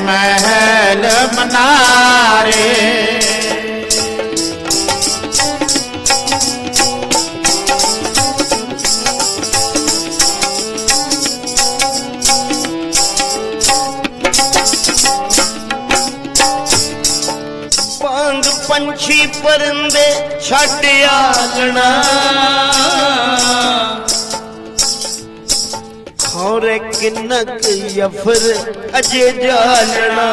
ਮਹਿਲ ਮਨਾਰੇ। ਪੰਗ ਪੰਛੀ ਪਰੰਦੇ ਛੱਡ ਆਲਣਾ। ਖੌਰੇ ਕਿੰਨਾ ਯਫਰ ਅਜੇ ਜਾਲਣਾ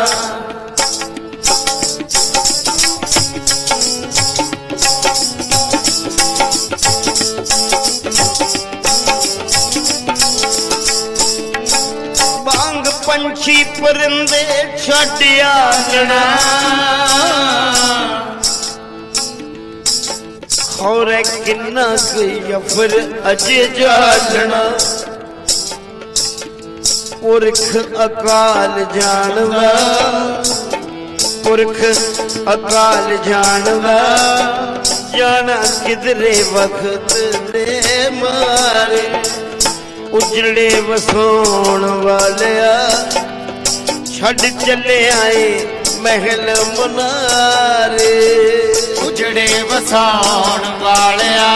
ਬਾਂਗ ਪੰਛੀ ਪਰੰਦੇ ਛੱਡ ਆਲਣਾ ਖੌਰੇ ਕਿੰਨਾ ਕੁ ਯਫਰ ਅਜੇ ਜਾਲਣਾ ਪੁਰਖ ਅਕਾਲ ਜਾਣਵਾ ਪੁਰਖ ਅਕਾਲ ਜਾਣਵਾ ਜਾਣਾ ਕਿਧਰੇ ਵਖਤ ਦੇ ਮਾਰੇ। ਉਜੜੇ ਵਸੋਣ ਵਾਲਿਆ। ਛੱਡ ਚੱਲੇ ਆਏ ਮਹਿਲ ਮਨਾਰੇ। ਉਜੜੇ ਵਸਾਉਣ ਵਾਲਿਆ।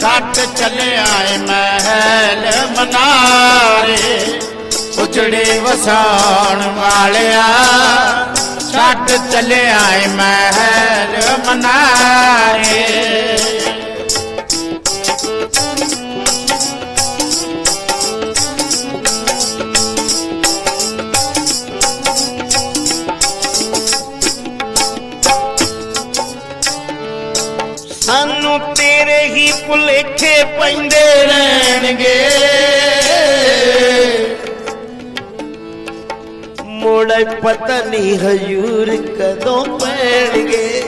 ਛੱਡ ਚੱਲਿਆ ਏ ਮਹਿਲ ਮਨਾਰੇ। ਉਜੜੇ ਵਸਾਉਣ ਵਾਲਿਆ ਛੱਡ ਚੱਲਿਆ ਏ ਮਹਿਲ ਮਨਾਰੇ। ਹੀ ਭੁਲੇਖੇ ਪੈਂਦੇ ਰਹਿਣਗੇ। ਮੋੜੇ ਪਤਾ ਨਹੀਂ ਹਜੂਰ ਕਦੋਂ ਪੈਣਗੇ।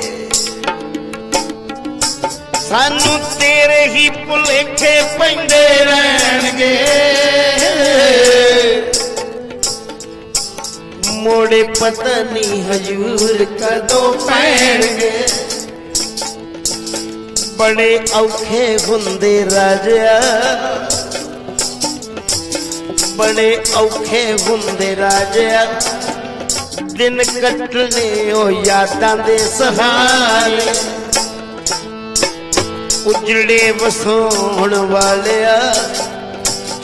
ਸਾਨੂੰ ਤੇਰੇ ਹੀ ਭੁਲੇਖੇ ਪੈਂਦੇ ਰਹਿਣਗੇ। ਮੋੜੇ ਪਤਾ ਨਹੀਂ ਹਜੂਰ ਕਦੋਂ ਪੈਣਗੇ। ਬੜੇ ਔਖੇ ਹੁੰਦੇ ਰਾਜਾ ਬੜੇ ਔਖੇ ਹੁੰਦੇ ਰਾਜਾ ਦਿਨ ਕੱਟਣੇ ਉਹ ਯਾਦਾਂ ਦੇ ਸਹਾਰੇ। ਉਜੜੇ ਵਸੋਣ ਵਾਲਿਆ।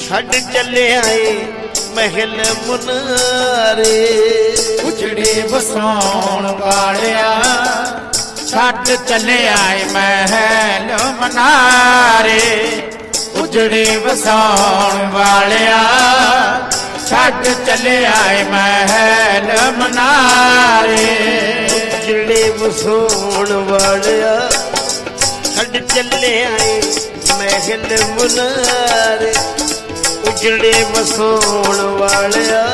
ਛੱਡ ਚੱਲੇ ਆਏ ਮਹਿਲ ਮੁਨਾਰੇ। ਉਜੜੇ ਵਸਾਉਣ ਵਾਲਿਆ। ਛੱਡ ਚੱਲਿਆ ਏ ਮਹਿਲ ਮਨਾਰੇ, ਉਜੜੇ ਵਸਾਉਣ ਵਾਲਿਆ। ਛੱਡ ਚੱਲਿਆ ਏ ਮਹਿਲ ਮਨਾਰੇ ਜਿਹੜੇ ਵਸੋਣ ਵਾਲਿਆ। ਛੱਡ ਚੱਲੇ ਆਏ ਮਹਿਲ ਮੁਨਾਰੇ, ਉਜੜੇ ਵਸੋਣ ਵਾਲਿਆ।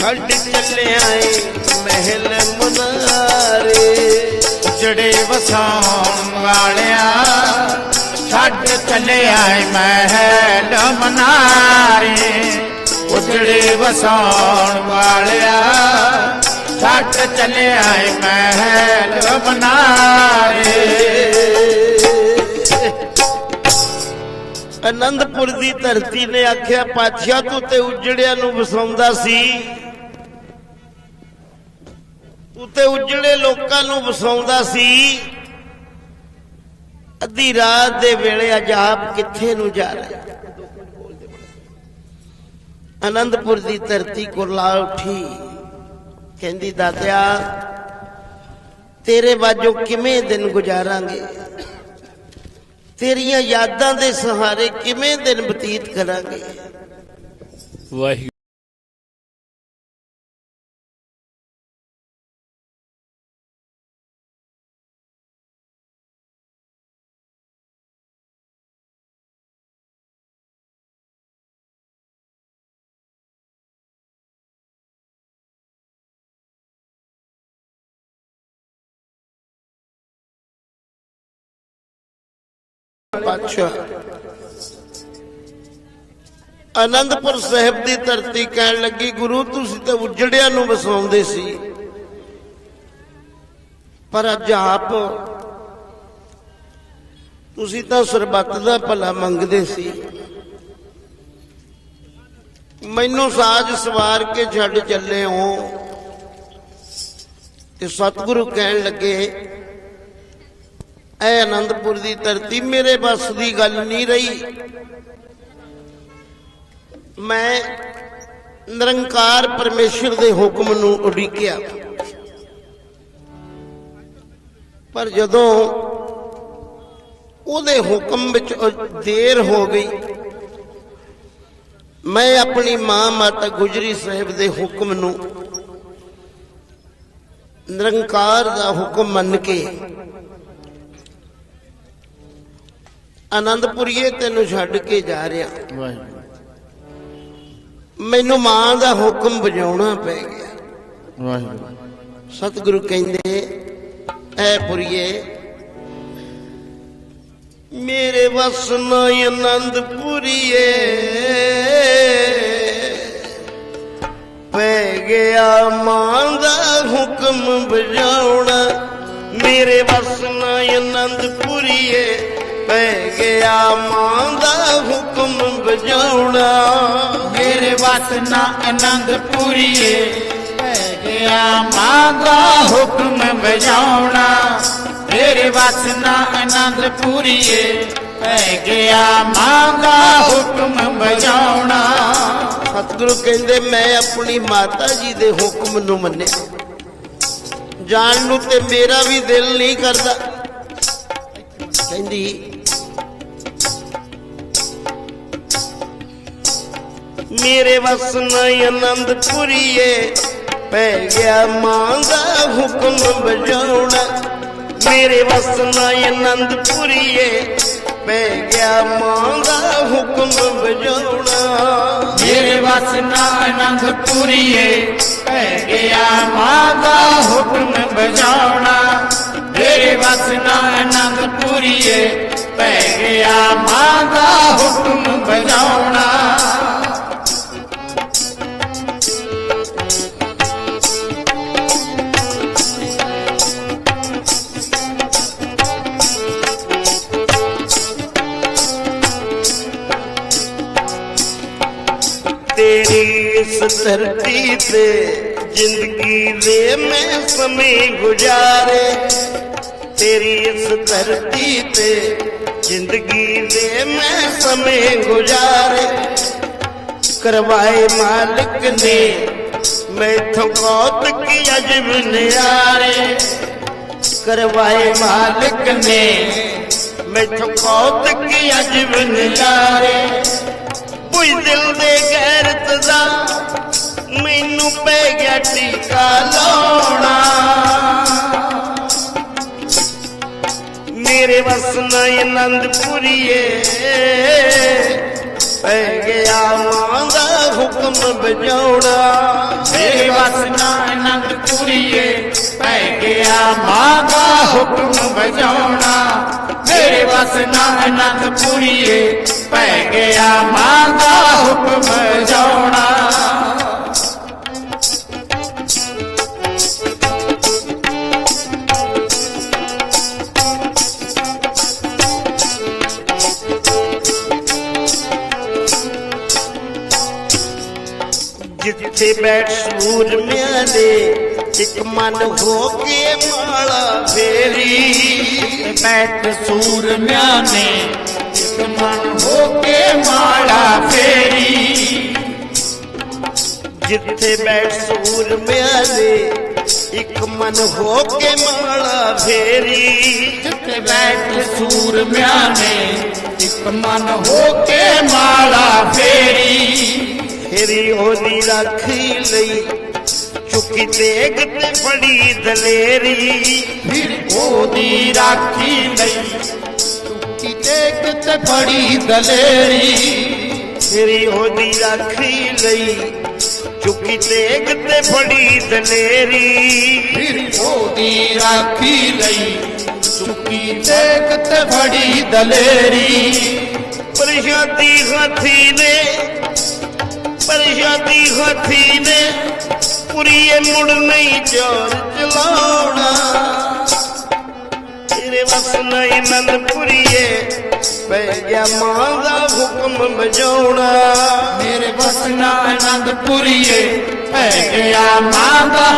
ਛੱਡ ਚੱਲੇ ਆਏ ਮਹਿਲ ਮੁਨਾਰੇ। ਉਜੜੇ ਵਸਾਉਣ ਵਾਲਿਆ, ਛੱਡ ਚੱਲਿਆ ਮਹਿਲ ਮਨਾਰੇ। ਉਜੜੇ ਵਸਾਉਣ ਵਾਲਿਆ, ਛੱਡ ਚੱਲਿਆ ਏ ਮਹਿਲ ਮਨਾਰੇ। ਅਨੰਦਪੁਰ ਦੀ ਧਰਤੀ ਨੇ ਆਖਿਆ, ਪਾਤਸ਼ਾਹ ਤੂੰ ਤੇ ਉਜੜਿਆਂ ਨੂੰ ਵਸਾਉਂਦਾ ਸੀ। ਤੂੰ ਉਜੜੇ ਲੋਕਾਂ ਨੂੰ ਵਸਾਉਂਦਾ ਸੀ। ਅੱਧੀ ਰਾਤ ਦੇ ਵੇਲੇ ਅਜਾਬ ਕਿੱਥੇ ਨੂੰ ਜਾ ਰਿਹਾ? ਅਨੰਦਪੁਰ ਦੀ ਧਰਤੀ ਕੁਰਲਾ ਉੱਠੀ। ਕਹਿੰਦੀ, ਦਾਤਿਆ, ਤੇਰੇ ਬਾਝੋਂ ਕਿਵੇਂ ਦਿਨ ਗੁਜ਼ਾਰਾਂਗੇ? ਤੇਰੀਆਂ ਯਾਦਾਂ ਦੇ ਸਹਾਰੇ ਕਿਵੇਂ ਦਿਨ ਬਤੀਤ ਕਰਾਂਗੇ? ਵਾਹਿਗੁਰੂ। ਪਾਤਸ਼ਾਹ ਆਨੰਦਪੁਰ ਸਾਹਿਬ ਦੀ ਧਰਤੀ ਕਹਿਣ ਲੱਗੀ, ਗੁਰੂ, ਤੁਸੀਂ ਤਾਂ ਉਜੜਿਆਂ ਨੂੰ ਵਸਾਉਂਦੇ ਸੀ। ਪਰ ਅੱਜ ਆਪ ਤੁਸੀਂ ਤਾਂ ਸਰਬੱਤ ਦਾ ਭਲਾ ਮੰਗਦੇ ਸੀ। ਮੈਨੂੰ ਸਾਜ ਸਵਾਰ ਕੇ ਛੱਡ ਚੱਲੇ ਹੋ। ਤੇ ਸਤਿਗੁਰੂ ਕਹਿਣ ਲੱਗੇ ਐ ਅਨੰਦਪੁਰ ਦੀ ਧਰਤੀ ਮੇਰੇ ਬਸ ਦੀ ਗੱਲ ਨਹੀਂ ਰਹੀ। ਮੈਂ ਨਿਰੰਕਾਰ ਪਰਮੇਸ਼ਰ ਦੇ ਹੁਕਮ ਨੂੰ ਉਡੀਕਿਆ। ਪਰ ਜਦੋਂ ਉਹਦੇ ਹੁਕਮ ਵਿੱਚ ਦੇਰ ਹੋ ਗਈ, ਮੈਂ ਆਪਣੀ ਮਾਂ ਮਾਤਾ ਗੁਜਰੀ ਸਾਹਿਬ ਦੇ ਹੁਕਮ ਨੂੰ ਨਿਰੰਕਾਰ ਦਾ ਹੁਕਮ ਮੰਨ ਕੇ ਆਨੰਦਪੁਰੀਏ ਤੈਨੂੰ ਛੱਡ ਕੇ ਜਾ ਰਿਹਾ। ਵਾਹਿਗੁਰੂ। ਮੈਨੂੰ ਮਾਂ ਦਾ ਹੁਕਮ ਵਜਾਉਣਾ ਪੈ ਗਿਆ। ਵਾਹਿਗੁਰੂ। ਸਤਿਗੁਰੂ ਕਹਿੰਦੇ ਐ ਪੁਰੀਏ ਮੇਰੇ ਵਸ ਨਾ ਆਨੰਦਪੁਰੀਏ ਪੈ ਗਿਆ ਮਾਂ ਦਾ ਹੁਕਮ ਵਜਾਉਣਾ ਮੇਰੇ ਵਸ ਨਾ ਆਨੰਦਪੁਰੀਏ ਪੈ ਗਿਆ ਮਾਂ ਦਾ ਹੁਕਮ ਵਜਾਉਣਾ ਮੇਰੇ ਵਸਨਾ ਆਨੰਦ ਪੂਰੀਏ। ਪੈ ਗਿਆ ਮਾਂ ਦਾ ਹੁਕਮ ਵਜਾਉਣਾ ਮੇਰੇ ਵਸਨਾ ਆਨੰਦ ਪੂਰੀਏ। ਪੈ ਗਿਆ ਮਾਂ ਦਾ ਹੁਕਮ ਵਜਾਉਣਾ ਸਤਿਗੁਰੂ ਕਹਿੰਦੇ ਮੈਂ ਆਪਣੀ ਮਾਤਾ ਜੀ ਦੇ ਹੁਕਮ ਨੂੰ ਮੰਨਿਆ। ਜਾਣ ਨੂੰ ਤੇ ਮੇਰਾ ਵੀ ਦਿਲ ਨਹੀਂ ਕਰਦਾ। ਕਹਿੰਦੀ, ਮੇਰੇ ਵਸ ਨਾ ਆਨੰਦਪੁਰੀਏ ਪੈ ਗਿਆ ਮਾਂ ਦਾ ਹੁਕਮ ਬਜਾਉਣਾ ਮੇਰੇ ਵਸ ਨਾ ਆਨੰਦਪੁਰੀਏ ਪੈ ਗਿਆ ਮਾਂ ਦਾ ਹੁਕਮ ਬਜਾਉਣਾ ਮੇਰੇ ਵਸਨਾ ਆਨੰਦ ਪੂਰੀਏ ਪੈ ਗਿਆ ਮਾਂ ਦਾ ਹੁਕਮ ਬਜਾਉਣਾ ਮੇਰੇ ਵਸਨਾ ਆਨੰਦ ਪੂਰੀਏ ਪੈ ਗਿਆ ਮਾਂ ਦਾ ਹੁਕਮ ਵਜਾਉਣਾ ਤੇਰੀ ਇਸ ਧਰਤੀ ਤੇ ਜ਼ਿੰਦਗੀ ਦੇ ਮੈਂ ਸਮੇਂ ਗੁਜ਼ਾਰੇ ਤੇਰੀ ਇਸ ਧਰਤੀ ਤੇ ਜ਼ਿੰਦਗੀ ਦੇ ਮੈਂ ਸਮੇਂ ਗੁਜ਼ਾਰੇ। ਕਰਵਾਏ ਮਾਲਕ ਨੇ ਮੈਥੋਂ ਕੌਤਕ ਅਜਬ ਨਿਆਰੇ। ਕਰਵਾਏ ਮਾਲਕ ਨੇ ਮੈਥੋਂ ਕੀ ਅਜਬ ਨਿਆਰੇ। ਕੋਈ ਦਿਲ ਦੇ ਗੈਰਤ ਦਾ ਮੈਨੂੰ ਪੈ ਗਿਆ ਟੀਕਾ ਲਾਉਣਾ। ਤੇਰੇ ਵਸ ਨਾ ਆਨੰਦਪੁਰੀਏ ਪੈ ਗਿਆ ਮਾਂ ਦਾ ਹੁਕਮ ਬਜਾਉਣਾ ਮੇਰੇ ਵਸਨਾ ਨਾ ਆਨੰਦਪੁਰੀਏ ਪੈ ਗਿਆ ਮਾਂ ਦਾ ਹੁਕਮ ਬਜਾਉਣਾ ਤੇਰੇ ਵਸਨਾ ਨਾ ਆਨੰਦਪੁਰੀਏ ਪੈ ਗਿਆ ਮਾਂ ਦਾ ਹੁਕਮ ਬਜਾਉਣਾ ਜਿੱਥੇ ਬੈਠ ਸੂਰਮਿਆਂ ਦੇ ਇੱਕ ਮਨ ਹੋ ਕੇ ਮਾਲਾ ਫੇਰੀ। ਤੇ ਬੈਠ ਸੂਰਮਿਆਂ ਨੇ ਇੱਕ ਮਨ ਹੋ ਕੇ ਮਾਲਾ ਫੇਰੀ। ਜਿੱਥੇ ਬੈਠ ਸੂਰਮਿਆਂ ਦੇ ਇੱਕ ਮਨ ਹੋ ਕੇ ਮਾਲਾ ਫੇਰੀ। ਜਿੱਥੇ ਬੈਠ ਸੂਰਮਿਆਂ ਨੇ ਇੱਕ ਮਨ ਹੋ ਕੇ ਮਾਲਾ ਫੇਰੀ। ਫੇਰੀ ਉਹਦੀ ਰਾਖੀ ਲਈ ਚੁੱਕੀ ਤੇਗ ਤੇ ਫੜੀ ਦਲੇਰੀ। ਫਿਰ ਉਹਦੀ ਰਾਖੀ ਲਈ ਚੁੱਕੀ ਤੇ ਤੇ ਫੜੀ ਦਲੇਰੀ। ਫੇਰੀ ਉਹਦੀ ਰਾਖੀ ਲਈ ਚੁੱਕੀ ਤੇਗ ਤੇ ਫੜੀ ਦਲੇਰੀ। ਫਿਰ ਉਹਦੀ ਰਾਖੀ ਲਈ ਚੁੱਕੀ ਤੇ ਤੇ ਫੜੀ ਦਲੇਰੀ। ਪਰਸ਼ਾਦੀ ਹਾਥੀ ਨੇ ਪਰਸ਼ਾਦੀ ਹਾਥੀ ਨੇ ਪੁਰੀਏ ਮੁੜ ਨਹੀਂ ਚੋਰ ਚਲਾਉਣਾ। ਤੇਰੇ ਵਸ ਨਹੀਂ ਨੰਦ ਪੁਰੀਏ ਪੈ ਗਿਆ ਮਾਂ ਦਾ ਹੁਕਮ ਵਜਾਉਣਾ ਮੇਰੇ ਵਸਨਾ ਆਨੰਦਪੁਰੀਏ ਪੈ ਗਿਆ ਮਾਂ ਦਾ